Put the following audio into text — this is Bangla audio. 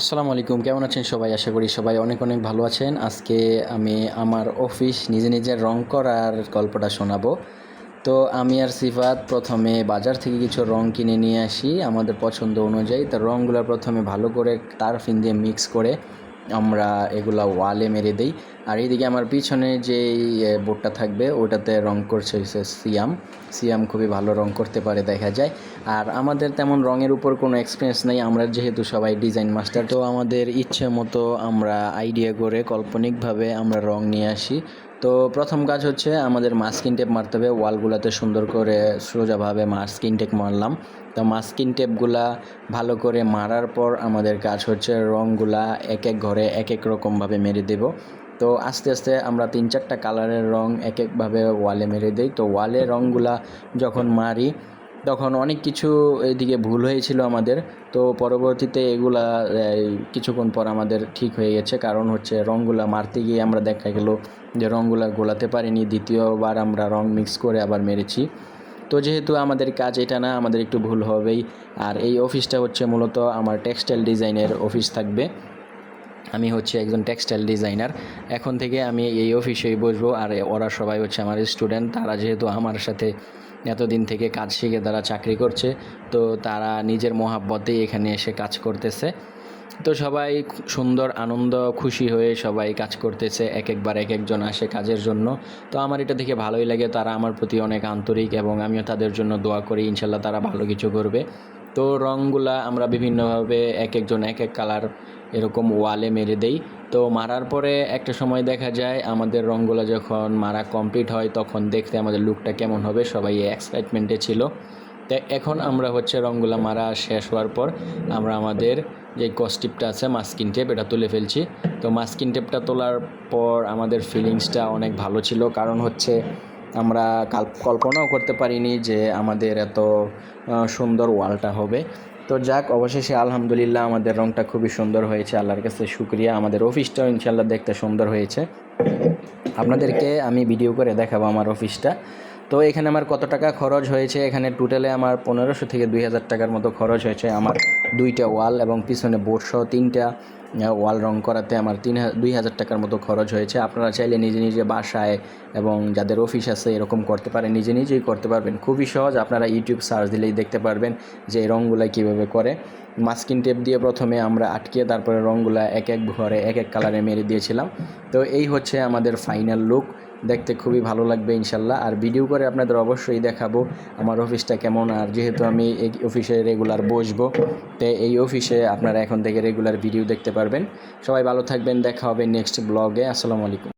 আসসালামু আলাইকুম। কেমন আছেন সবাই? আশা করি সবাই অনেক অনেক ভালো আছেন। আজকে আমি আমার অফিস নিজে নিজে রং করার গল্পটা শোনাবো। তো আমি আর সিফাত প্রথমে বাজার থেকে কিছু রং কিনে নিয়ে আসি। আমাদের পছন্দ অনুযায়ী, তো রঙগুলো প্রথমে ভালো করে তার ফিন দিয়ে মিক্স করে আমরা এগুলা ওয়ালে মেরে দিই। আর এইদিকে আমার পিছনে যেই বোর্ডটা থাকবে, ওটাতে রং করছে হচ্ছে সিয়াম। সিয়াম খুবই ভালো রং করতে পারে দেখা যায়। আর আমাদের তেমন রঙের উপর কোনো এক্সপিরিয়েন্স নেই। আমরা যেহেতু সবাই ডিজাইন মাস্টার তো আমাদের ইচ্ছে মতো আমরা আইডিয়া করে কল্পনিকভাবে আমরা রং নিয়ে আসি। তো প্রথম কাজ হচ্ছে আমাদের মাস্কিন টেপ মারতে হবে ওয়ালগুলোতে সুন্দর করে সোজাভাবে মাস্কিন টেপ মারলাম। তো মাস্কিন টেপগুলা ভালো করে মারার পর আমাদের কাজ হচ্ছে রঙগুলা এক এক ঘরে এক এক রকমভাবে মেরে দেব। তো আস্তে আস্তে আমরা তিন চারটা কালারের রং এক একভাবে ওয়ালে মেরে দিই। তো ওয়ালে রঙগুলা যখন মারি তখন অনেক কিছু এদিকে ভুল হয়েছিল আমাদের। তো পরবর্তীতে এগুলা কিছুক্ষণ পর আমাদের ঠিক হয়ে গেছে। কারণ হচ্ছে রঙগুলা মারতে গিয়ে আমরা দেখা গেল যে রঙগুলা গোলাতে পারিনি। দ্বিতীয়বার আমরা রং মিক্স করে আবার মেরেছি। তো যেহেতু আমাদের কাজ এটা না, আমাদের একটু ভুল হবেই। আর এই অফিসটা হচ্ছে মূলত আমার টেক্সটাইল ডিজাইনের অফিস থাকবে। আমি হচ্ছে একজন টেক্সটাইল ডিজাইনার এখন থেকে আমি এই অফিসেই বসবো। আর ওরা সবাই হচ্ছে আমার স্টুডেন্ট তারা যেহেতু আমার সাথে এতদিন থেকে কাজ শিখে তারা চাকরি করছে, তো তারা নিজের মহাব্বতেই এখানে এসে কাজ করতেছে। তো সবাই সুন্দর, আনন্দ, খুশি হয়ে সবাই কাজ করতেছে এক একবার এক একজন আসে কাজের জন্য। তো আমার এটা দেখে ভালোই লাগে, তারা আমার প্রতি অনেক আন্তরিক এবং আমিও তাদের জন্য দোয়া করি, ইনশাল্লাহ তারা ভালো কিছু করবে। তো রঙগুলা আমরা বিভিন্নভাবে এক একজন এক এক কালার এরকম ওয়ালে মেরে দেই। তো মারার পরে একটা সময় দেখা যায় আমাদের রঙগুলো যখন মারা কমপ্লিট হয় তখন দেখতে আমাদের লুকটা কেমন হবে সবাই এক্সাইটমেন্টে ছিল। তো এখন আমরা হচ্ছে রঙগুলো মারা শেষ হওয়ার পর আমরা আমাদের যে কস্টিপটা আছে মাস্কিন টেপ এটা তুলে ফেলছি। তো মাস্কিন টেপটা তোলার পর আমাদের ফিলিংসটা অনেক ভালো ছিল। কারণ হচ্ছে আমরা কাল- কল্পনাও করতে পারিনি যে আমাদের এত সুন্দর ওয়ালটা হবে। তো যাক, অবশেষে আলহামদুলিল্লাহ আমাদের রংটা খুবই সুন্দর হয়েছে। আল্লাহর কাছে শুক্রিয়া। আমাদের অফিসটাও ইনশাল্লাহ দেখতে সুন্দর হয়েছে। আপনাদেরকে আমি ভিডিও করে দেখাবো আমার অফিসটা। তো এখানে আমার কত টাকা খরচ হয়েছে? এখানে টোটালে আমার পনেরোশো থেকে দুই হাজার টাকার মতো খরচ হয়েছে আমার দুইটা ওয়াল এবং পিছনে বোর্ড সহ তিনটা। ওয়াল রং করাতে আমার তিন দুই হাজার টাকার মতো খরচ হয়েছে। আপনারা চাইলে নিজে নিজে বাসায় এবং যাদের অফিস আছে এরকম করতে পারেন, নিজে নিজেই করতে পারবেন। খুবই সহজ, আপনারা ইউটিউব সার্চ দিলেই দেখতে পারবেন যে এই রঙগুলো কীভাবে করে। মাস্কিন টেপ দিয়ে প্রথমে আমরা আটকে তারপরে রঙগুলা এক এক ঘরে, এক এক কালারে মেরে দিয়েছিলাম। তো এই হচ্ছে আমাদের ফাইনাল লুক দেখতে খুবই ভালো লাগবে ইনশাল্লাহ। আর ভিডিও করে আপনাদের অবশ্যই দেখাবো আমার অফিসটা কেমন। আর যেহেতু আমি এই অফিসে রেগুলার বসবো, তো এই অফিসে আপনারা এখন থেকে রেগুলার ভিডিও দেখতে পারবেন। সবাই ভালো থাকবেন দেখা হবে নেক্সট ব্লগে আসসালামু আলাইকুম।